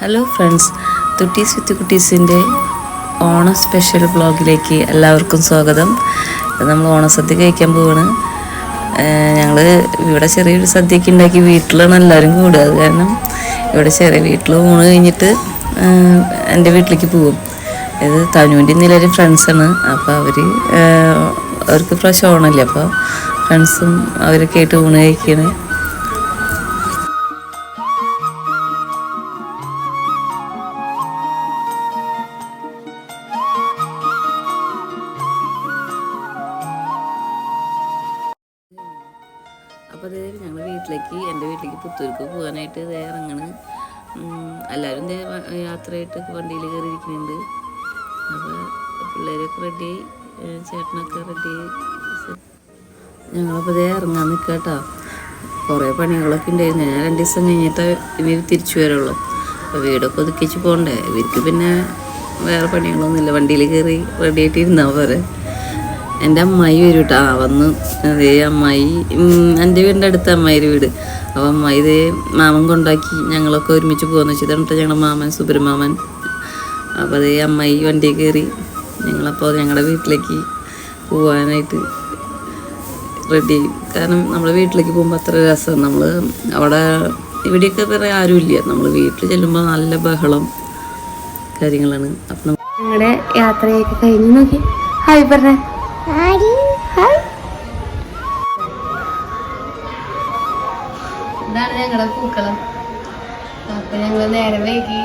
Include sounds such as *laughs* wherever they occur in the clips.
Hello friends തുട്ടീസ് with കുട്ടീസിന്റെ Onam special വ്ളോഗിലേക്ക് എല്ലാവർക്കും സ്വാഗതം. നമ്മൾ ഓണസദ്യ കഴിക്കാൻ പോവാണ്. ഞങ്ങൾ ഇവിടെ ചെറിയൊരു സദ്യയൊക്കെ ഉണ്ടാക്കി വീട്ടിലാണ് എല്ലാവരും കൂടുക. അത് കാരണം ഇവിടെ ചെറിയ വീട്ടിൽ ഊണ് കഴിഞ്ഞിട്ട് എന്റെ വീട്ടിലേക്ക് പോകും ഇത് തനുവിന്റെ നിലവിൽ ഫ്രണ്ട്സാണ് അപ്പോൾ അവർ അവർക്ക് പ്രാവശ്യം ഓണമല്ലേ? അപ്പോൾ ഫ്രണ്ട്സും അവരൊക്കെ ആയിട്ട് ഊണ് കഴിക്കുകയാണ് ദേ ഇറങ്ങണ് എല്ലാവരും യാത്രയായിട്ട് വണ്ടിയിൽ കയറിയിരിക്കുന്നുണ്ട്. അപ്പോൾ പിള്ളേരൊക്കെ റെഡിയായി ചേട്ടനൊക്കെ റെഡിയായി ഞങ്ങളപ്പോൾ ഇതേ ഇറങ്ങാൻ നിൽക്കുക കുറേ പണികളൊക്കെ ഉണ്ടായിരുന്നു. ഞാൻ രണ്ട് ദിവസം കഴിഞ്ഞിട്ട് ഇനി തിരിച്ചു വരുള്ളൂ അപ്പോൾ വീടൊക്കെ ഒതുക്കിച്ച് പോകണ്ടേ ഇവർക്ക് പിന്നെ വേറെ പണികളൊന്നുമില്ല. വണ്ടിയിൽ കയറി റെഡി ആയിട്ട് ഇരുന്നാൽ പോരെ. എന്റെ അമ്മായി വരും കേട്ടോ ആ വന്ന് അതേ അമ്മായി എന്റെ വീടിന്റെ അടുത്ത അമ്മായിയുടെ വീട്. അപ്പോൾ ഇത് ഇതേ മാമൻ കൊണ്ടാക്കി ഞങ്ങളൊക്കെ ഒരുമിച്ച് പോകാന്ന് വെച്ചാൽ എന്നിട്ട് ഞങ്ങളുടെ മാമൻ സുബ്രഹ്മാമൻ. അപ്പോൾ അതേ അമ്മായി വണ്ടി കയറി ഞങ്ങളപ്പോൾ ഞങ്ങളുടെ വീട്ടിലേക്ക് പോകാനായിട്ട് റെഡി ആയി. കാരണം നമ്മൾ വീട്ടിലേക്ക് പോകുമ്പോൾ അത്ര രസമാണ്. നമ്മൾ അവിടെ ഇവിടെയൊക്കെ വേറെ ആരുമില്ല. നമ്മൾ വീട്ടിൽ ചെല്ലുമ്പോൾ നല്ല ബഹളം കാര്യങ്ങളാണ്. അപ്പം ഞങ്ങളുടെ യാത്രയൊക്കെ കഴിഞ്ഞു. നോക്കി. ഹായ് പറഞ്ഞ. ഇതാണ് പൂക്കളം അപ്പൊ ഞങ്ങൾ നേരെ വൈകി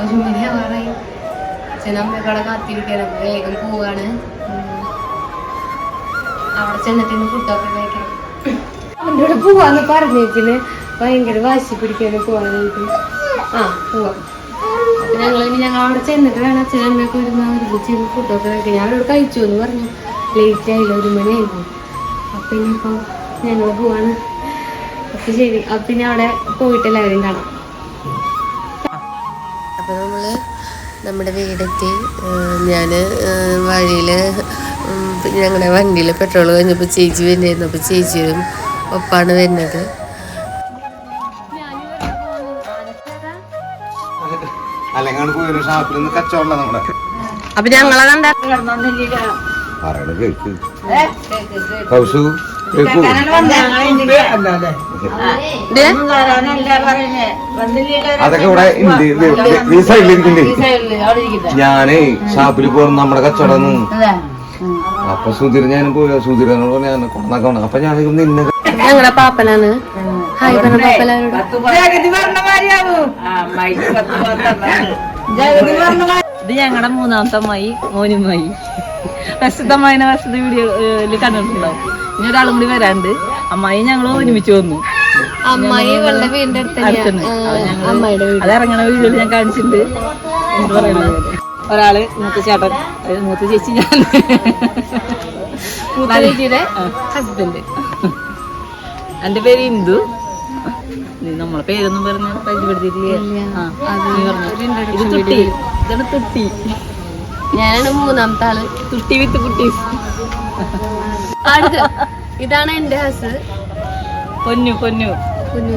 ഒരു മണിയാവാറായി ആവാറായി. അച്ഛനും അമ്മയൊക്കെ അവിടെ കാത്തിരിക്കുകയാണ്. അപ്പൊ വേഗം പോവാണ്. അവിടെ ചെന്നിട്ട് ഇന്ന് ഫുഡൊക്കെ കഴിക്കണം. കൂടെ പോവാന്ന് പറഞ്ഞേക്കിന്. ഭയങ്കര വാശി പിടിക്കാന് പോവാനായിട്ട്. ആ പോവാം. ഞങ്ങൾ ഇനി ഞങ്ങൾ അവിടെ ചെന്നിട്ട് വേണം അച്ഛനും അമ്മയൊക്കെ ഒരുന്ന് ഒരുമിച്ച് ഫുഡൊക്കെ കഴിക്കാൻ. അവിടെ കഴിച്ചു എന്ന് പറഞ്ഞു. ലേറ്റ് ആയില്ല ഒരു മണിയായിരുന്നു അപ്പൊ ഇനിയിപ്പോ ഞങ്ങൾ പോവാണ്. അപ്പൊ ശരി അപ്പൊ പിന്നെ അവിടെ പോയിട്ട് എല്ലാവരും കാണാം. അപ്പോൾ നമ്മൾ നമ്മുടെ വീടെത്തി ഞാൻ വഴിയിൽ ഞങ്ങളുടെ വണ്ടിയിൽ പെട്രോൾ കഴിഞ്ഞപ്പോൾ ചേച്ചി വരുന്നായിരുന്നു അപ്പോൾ ചേച്ചിയും ഒപ്പാണ് വരുന്നത്. അപ്പൊ ഞങ്ങളെ കണ്ട അതൊക്കെ ഇവിടെ സൈഡിലിരിക്കണ്ടേ ഞാനേ ഷാപ്പിൽ പോകും നമ്മുടെ കച്ചവടം. അപ്പൊ സുധീർ ഞാൻ പോയ. സുധീരനോട് ഞാൻ കൊണ്ടാക്കണം അപ്പൊ ഞാൻ നിന്നെ ഞങ്ങളുടെ പാപ്പനാണ്? ഹായ് പറഞ്ഞ പാപ്പലാരോട് ഇത് ഞങ്ങളുടെ മൂന്നാമത്തെ അമ്മായി മോനുമായി വശത്തെ വർഷത്തെ വീഡിയോ വീഡിയോയിൽ കണ്ടിട്ടുണ്ടാവും ഇനി ഒരാളും കൂടി വരാണ്ട് അമ്മായി ഞങ്ങൾ ഒരുമിച്ച് വന്നു. അമ്മായി വീടിന്റെ അടുത്തുണ്ട്. അത് ഇറങ്ങണ വീഡിയോയിൽ ഞാൻ കാണിച്ചിട്ടുണ്ട്. എന്ത് പറയുന്നത്? ഒരാൾ മൂത്ത ചേട്ടൻ മൂത്ത ചേച്ചി ഞാൻ. മൂത്ത ചേച്ചിയുടെ ഹസ്ബൻഡ് എന്റെ പേര് ഇന്ദു. നമ്മളെ പേരൊന്നും പറഞ്ഞ് പരിചയപ്പെടുത്തിയിട്ടില്ലേ. ഇത് തുട്ടി. ഇതാണ് തുട്ടി. ഞാനാണ് മൂന്നാമത്തെ ആൾ കുട്ടി വിത്ത് കുട്ടീസ്. അടുത്ത്. ഇതാണ് എന്റെ ഹസ്. പൊന്നു പൊന്നു. പൊന്നു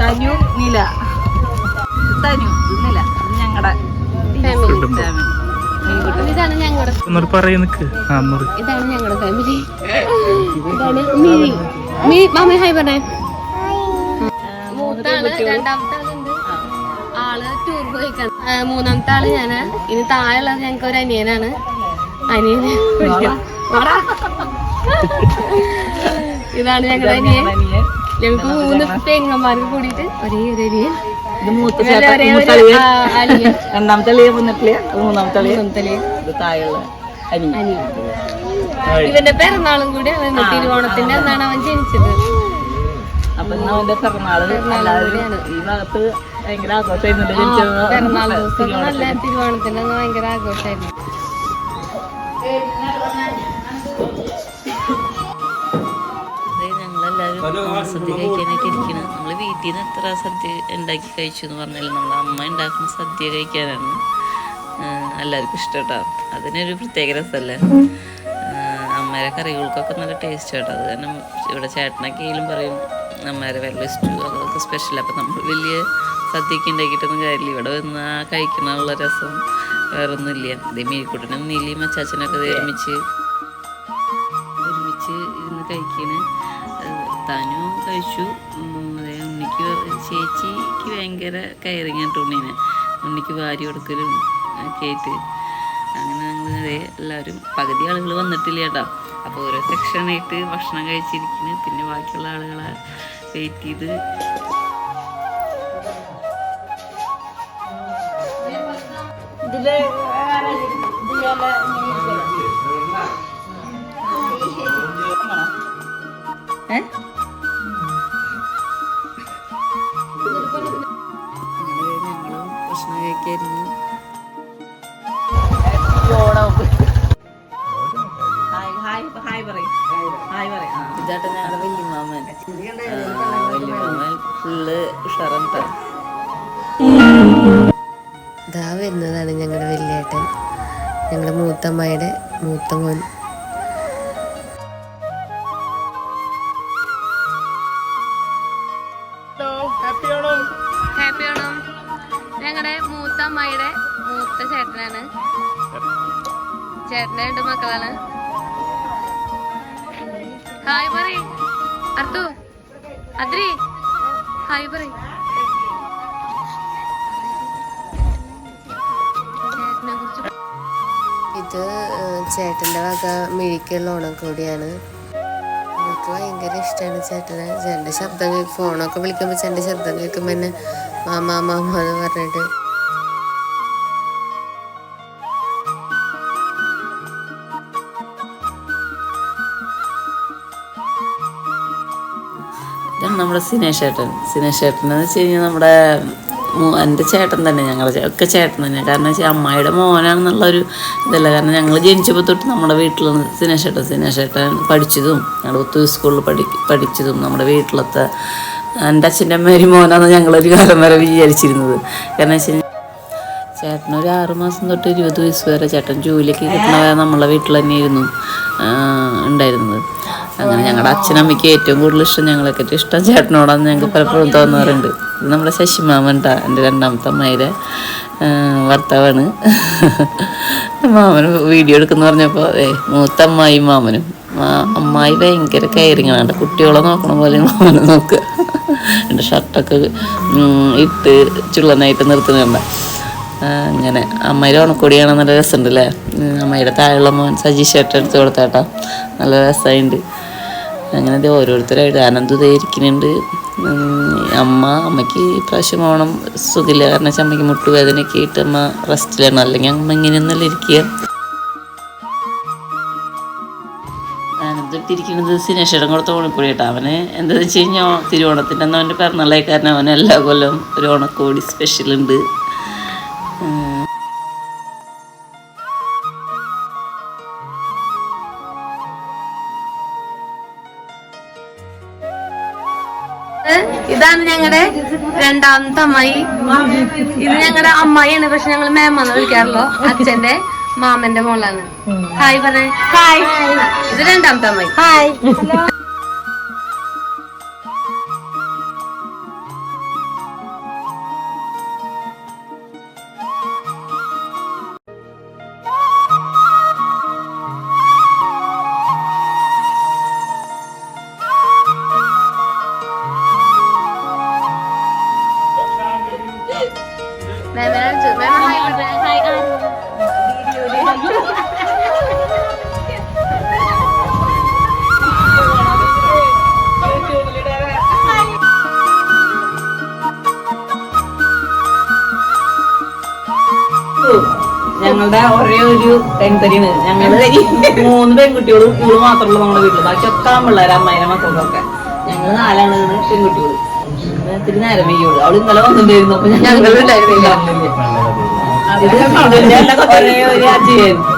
തനു നില. തനു നില. ഞങ്ങളുടെ ഇതാണ് ഞങ്ങളുടെ ഇതാണ് ഞങ്ങളുടെ ഫാമിലി ഇതാണ് മീ. മീ മാമി ഹായ് പറഞ്ഞേ. മൂത്താണ് രണ്ടാമത്തെ ആൾ ടൂർ പോയിക്കാണ്. മൂന്നാമത്തെ ആൾ ഞാൻ. ഇനി താഴെയുള്ളത് ഞങ്ങൾക്ക് ഒരു അനിയനാണ്. അനിയന്. ഇതാണ് ഞങ്ങളുടെ അനിയൻ. ഞങ്ങൾക്ക് മൂന്ന് പെങ്ങന്മാർക്ക് കൂടിയിട്ട് ഒരേ ഒരു അനിയൻ. രണ്ടാമത്തെ അളിയ മൂന്നാമത്തെ അളിയ താഴെയുള്ള അനിയൻ. ഇവന്റെ പിറന്നാളും കൂടി തിരുവോണത്തിന്റെ അന്നാണ് അവൻ ജനിച്ചത്. അപ്പൊ അവന്റെ പിറന്നാൾ. എല്ലാവരും ഈ ഭാഗത്ത് ഭയങ്കര ദിവസം നല്ല ആഘോഷമായിരുന്നു സദ്യ ഇരിക്കണം. നമ്മൾ വീട്ടിൽ നിന്ന് എത്ര സദ്യ ഉണ്ടാക്കി കഴിച്ചു എന്ന് പറഞ്ഞാലും നമ്മൾ അമ്മ ഉണ്ടാക്കുന്ന സദ്യ കഴിക്കാനാണ്. എല്ലാവർക്കും ഇഷ്ടം കേട്ടോ അതിനൊരു പ്രത്യേക രസമല്ലേ അമ്മേരെ അമ്മയുടെ കറികൾക്കൊക്കെ നല്ല ടേസ്റ്റ് കേട്ടോ അത് കാരണം ഇവിടെ ചേട്ടനൊക്കെ ആയാലും പറയും അമ്മേരെ വെള്ളം ഇഷ്ടം അതൊക്കെ സ്പെഷ്യൽ അപ്പം നമ്മൾ വലിയ സദ്യക്ക് ഉണ്ടാക്കിയിട്ടൊന്നും കാര്യമില്ല. ഇവിടെ വന്ന് ആ കഴിക്കണമുള്ള രസം വേറൊന്നുമില്ല. ഇതേ മീൽക്കുട്ടനും നീലിയും അച്ചാച്ചനൊക്കെ ഒരുമിച്ച് ഒരുമിച്ച് ഇരുന്ന് കഴിക്കണ്. താനും കഴിച്ചു. ഉണ്ണിക്ക് ചേച്ചിക്ക് ഭയങ്കര കയറിങ് ആയിട്ട് ഉണ്ണീനെ. ഉണ്ണിക്ക് വാരി കൊടുക്കലും ഒക്കെ ആയിട്ട്. അങ്ങനെ ഞങ്ങൾ ദേ എല്ലാവരും പകുതി ആളുകൾ വന്നിട്ടില്ല കേട്ടോ. അപ്പോൾ ഓരോ സെക്ഷനായിട്ട് ഭക്ഷണം കഴിച്ചിരിക്കുന്നു പിന്നെ ബാക്കിയുള്ള ആളുകളെ വെയിറ്റ് ചെയ്ത് ഏ? അങ്ങനെ ഞങ്ങളും ഭക്ഷണം കഴിക്കായിരുന്നു ഇതാട്ടെ ഞങ്ങളുടെ വല്യമാമൻ. വല്യമാമൻ. ഫുള്ള് ഉഷാറുണ്ട് ഇതാ വരുന്നതാണ് ഞങ്ങളുടെ വലിയേട്ടൻ. ഞങ്ങളുടെ മൂത്തമ്മയുടെ മൂത്ത മോൻ. ഞങ്ങളുടെ മൂത്തമ്മയുടെ മൂത്ത ചേട്ടനാണ്. ചേട്ടന്റെ രണ്ട് മക്കളാണ്. ഹായ് പറയ്. അർത്തു. അദ്രി. ഹായ് പറയ്. ഇത് ചേട്ടന്റെ വക മിഴിക്കുള്ള കൂടിയാണ്. എനിക്ക് ഭയങ്കര ഇഷ്ടമാണ് ചേട്ടനെ. ചേട്ടന്റെ ശബ്ദം കേൾക്കും ഫോണൊക്കെ വിളിക്കുമ്പോൾ ചേട്ടന്റെ ശബ്ദം കേൾക്കുമ്പോൾ തന്നെ മാമാ മാമ എന്ന് പറഞ്ഞിട്ട്. നമ്മുടെ സിനേഷേട്ടൻ സിനേഷേട്ടൻ എന്ന് വെച്ച് കഴിഞ്ഞാൽ നമ്മുടെ എന്റെ ചേട്ടൻ തന്നെ ഞങ്ങളുടെ ഒക്കെ ചേട്ടൻ തന്നെ കാരണം വെച്ചാൽ അമ്മായിയുടെ മോനാണെന്നുള്ളൊരു ഇതല്ല. കാരണം ഞങ്ങൾ ജനിച്ചപ്പോൾ തൊട്ട് നമ്മുടെ വീട്ടിൽ സിനേഷ് സിനേഷേട്ടൻ സിനേഷ് ചേട്ടൻ പഠിച്ചതും ഞങ്ങളുടെ ഒത്തു സ്കൂളിൽ പഠി പഠിച്ചതും നമ്മുടെ വീട്ടിലത്തെ എന്റെ അച്ഛന്റെ അമ്മേരി മോനാണ് ഞങ്ങളൊരു കാലം വരെ വിചാരിച്ചിരുന്നത്. കാരണം വെച്ചാൽ ചേട്ടൻ ഒരു ആറ് മാസം തൊട്ട് ഇരുപത് വയസ്സ് വരെ ചേട്ടൻ ജോലിക്ക് കിട്ടണ നമ്മളെ വീട്ടിൽ തന്നെയായിരുന്നു ഉണ്ടായിരുന്നത്. അങ്ങനെ ഞങ്ങളുടെ അച്ഛനമ്മയ്ക്ക് ഏറ്റവും കൂടുതൽ ഇഷ്ടം ഞങ്ങളൊക്കെ ഇഷ്ടം ചേട്ടനോടാന്ന് ഞങ്ങൾക്ക് പലപ്പോഴും തോന്നാറുണ്ട്. ഇത് നമ്മുടെ ശശിമാമൻ ട്ടാ എന്റെ രണ്ടാമത്തെ അമ്മയുടെ ഭർത്താവാണ്. മാമന് വീഡിയോ എടുക്കുന്നു പറഞ്ഞപ്പോൾ ഏ മൂത്ത അമ്മായി മാമനും അമ്മായി ഭയങ്കര കയറിങ്ങാണ് എന്റെ കുട്ടികളെ നോക്കണ പോലെ മാമനെ നോക്കുക എന്റെ ഷർട്ടൊക്കെ ഇട്ട് ചുള്ളനായിട്ട് നിർത്തുന്നുണ്ട് അങ്ങനെ അമ്മയുടെ ഓണക്കൊടിയാണ് നല്ല രസമുണ്ട് അല്ലേ അമ്മയുടെ താഴെയുള്ള മോൻ സജീഷ് ചേട്ടൻ എടുത്ത് കൊടുത്താട്ടാ. നല്ല രസമായിട്ടുണ്ട് അങ്ങനെ ഓരോരുത്തരായിട്ട് ആനന്ദ് ഇരിക്കുന്നുണ്ട്. അമ്മ അമ്മയ്ക്ക് ഇപ്രാവശ്യം ഓണം സുഖില്ല കാരണം വെച്ചാൽ അമ്മയ്ക്ക് മുട്ടുവേദനയൊക്കെ ആയിട്ട് അമ്മ റെസ്റ്റിലാണ് അല്ലെങ്കിൽ അമ്മ ഇങ്ങനെയൊന്നല്ല ഇരിക്കുക. അനന്തിട്ടിരിക്കുന്നത് സിനേഷയുടെ കൊടുത്ത തോണിക്കൂടി കേട്ടോ അവന് എന്താണെന്ന് വെച്ച് കഴിഞ്ഞാൽ തിരുവോണത്തിന്റെ അന്ന് അവന്റെ പിറന്നാളായി കാരണം അവൻ എല്ലാ കൊല്ലം ഒരു ഓണക്കോടി സ്പെഷ്യൽ ഉണ്ട്. ഇതാണ് ഞങ്ങളുടെ രണ്ടാമത്തെ അമ്മായി. ഇത് ഞങ്ങളുടെ അമ്മായിയാണ് പക്ഷെ ഞങ്ങൾ മേമെന്ന് വിളിക്കാറുള്ളൂ അച്ഛന്റെ മാമന്റെ മോളാണ്. ഹായ് പറഞ്ഞേ ഹായ് ഇത് രണ്ടാമത്തെ അമ്മായി. ഹായ് *laughs* മേമ മേമ ഹായ് പറഞ്ഞേ đi ഞങ്ങളുടെ ഒരേ ഒരു പെൺതരിയാണ് ഞങ്ങൾ മൂന്ന് പെൺകുട്ടികളും കൂടു മാത്രമുള്ളൂ നമ്മുടെ വീട്ടിൽ ബാക്കിയൊക്കെ പിള്ളേർ അമ്മയുടെ മക്കൾക്കൊക്കെ. ഞങ്ങൾ നാലാണ് പെൺകുട്ടികൾ. പിന്നെ ഇത്തിരി നേരം വയ്യുള്ളൂ അവൾ ഇന്നലെ വന്നിട്ടുണ്ടായിരുന്നു. അപ്പൊ ഞങ്ങൾ ഉണ്ടായിരുന്നില്ല ഇത് ഇതിന്റെ എല്ലാം ഒരേ ഒരു അജയായിരുന്നു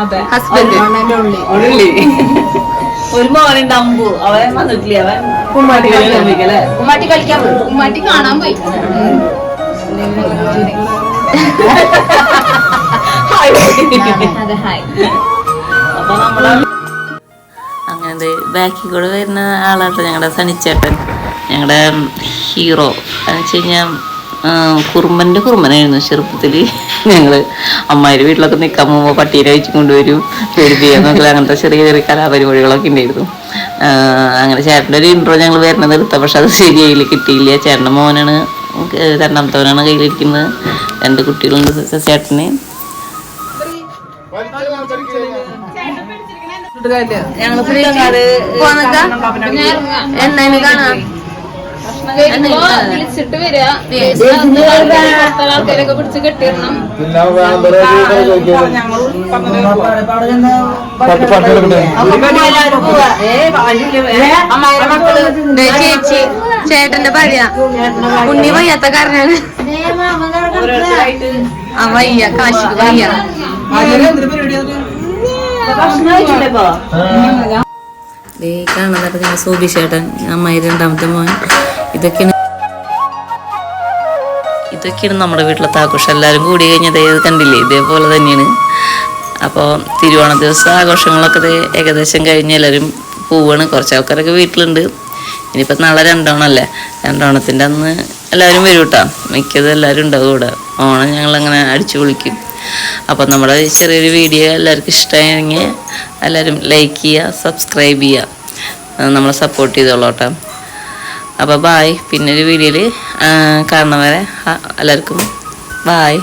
അതെ. ഹസ്ബൻഡ് ഉള്ളി *laughs* ഒരു മോനുണ്ട് അമ്പു അവൻ വന്നിട്ടില്ലേ? അവൻ കുമ്മാട്ടി കളിക്കാൻ ഉമ്മാട്ടി കളിക്കാൻ പോയി. ഉമ്മാട്ടി കാണാൻ പോയി. അതെ ഹായ് അപ്പൊ നമ്മൾ അങ്ങനെ ബാക്കി കൂടെ വരുന്ന ആളാട്ടോ ഞങ്ങളുടെ സണിച്ചേട്ടൻ ഞങ്ങളുടെ ഹീറോ എന്ന് വെച്ച് കഴിഞ്ഞാൽ കുറുമ്പന്റെ കുറുമ്പനായിരുന്നു ചെറുപ്പത്തിൽ ഞങ്ങൾ അമ്മായിന്റെ വീട്ടിലൊക്കെ നിൽക്കാൻ പോകുമ്പോൾ പട്ടീനെ വെച്ച് കൊണ്ടുവരും പേടിപ്പിക്കാൻ നോക്കില്ല അങ്ങനത്തെ ചെറിയ ചെറിയ കലാപരിപാടികളൊക്കെ ഉണ്ടായിരുന്നു. അങ്ങനെ ചേട്ടന്റെ ഒരു ഇൻട്രോ ഞങ്ങൾ വരുന്നത് എടുത്ത പക്ഷെ അത് ശരിയായി കിട്ടിയില്ല. ചേട്ടന്റെ മോനാണ് രണ്ടാമത്തവനാണ് കയ്യിലിരിക്കുന്നത്. രണ്ട് കുട്ടികളുണ്ട് ചേട്ടന്. ഞങ്ങൾ പുതിയങ്ങാട് വിളിച്ചിട്ട് വരിക ആൾക്കാരൊക്കെ പിടിച്ച് കെട്ടിടണം ദേ ചേച്ചി ചേട്ടന്റെ ഭാര്യ. ഉണ്ണി വയ്യാത്ത കാരനാണ് ആ വയ്യ കാശിക്ക് വയ്യ. കാണുന്നത് ഞങ്ങൾ സോബി ചേട്ടൻ അമ്മായി രണ്ടാമത്തെ മോൻ. ഇതൊക്കെയാണ് ഇതൊക്കെയാണ് നമ്മുടെ വീട്ടിലത്തെ ആഘോഷം എല്ലാവരും കൂടി കഴിഞ്ഞത് കണ്ടില്ലേ? ഇതേപോലെ തന്നെയാണ്. അപ്പോൾ തിരുവോണ ദിവസം ആഘോഷങ്ങളൊക്കെ ഏകദേശം കഴിഞ്ഞ് എല്ലാവരും പോവാണ്. കുറച്ച് ആൾക്കാരൊക്കെ വീട്ടിലുണ്ട്. ഇനിയിപ്പോൾ നാളെ രണ്ടോണമല്ലേ രണ്ടോണത്തിന്റെ അന്ന് എല്ലാവരും വരും കേട്ടോ മിക്കതും എല്ലാവരും ഉണ്ടാവും ഇവിടെ. ഓണം ഞങ്ങളങ്ങനെ അടിച്ചു പൊളിക്കും. അപ്പോൾ നമ്മുടെ ചെറിയൊരു വീഡിയോ എല്ലാവർക്കും ഇഷ്ടമായെങ്കിൽ എല്ലാവരും ലൈക്ക് ചെയ്യുക സബ്സ്ക്രൈബ് ചെയ്യുക. നമ്മളെ സപ്പോർട്ട് ചെയ്തോളൂ കേട്ടോ. അപ്പോൾ ബായ് പിന്നൊരു വീഡിയോയിൽ കാണുന്നവരെ എല്ലാവർക്കും ബായ്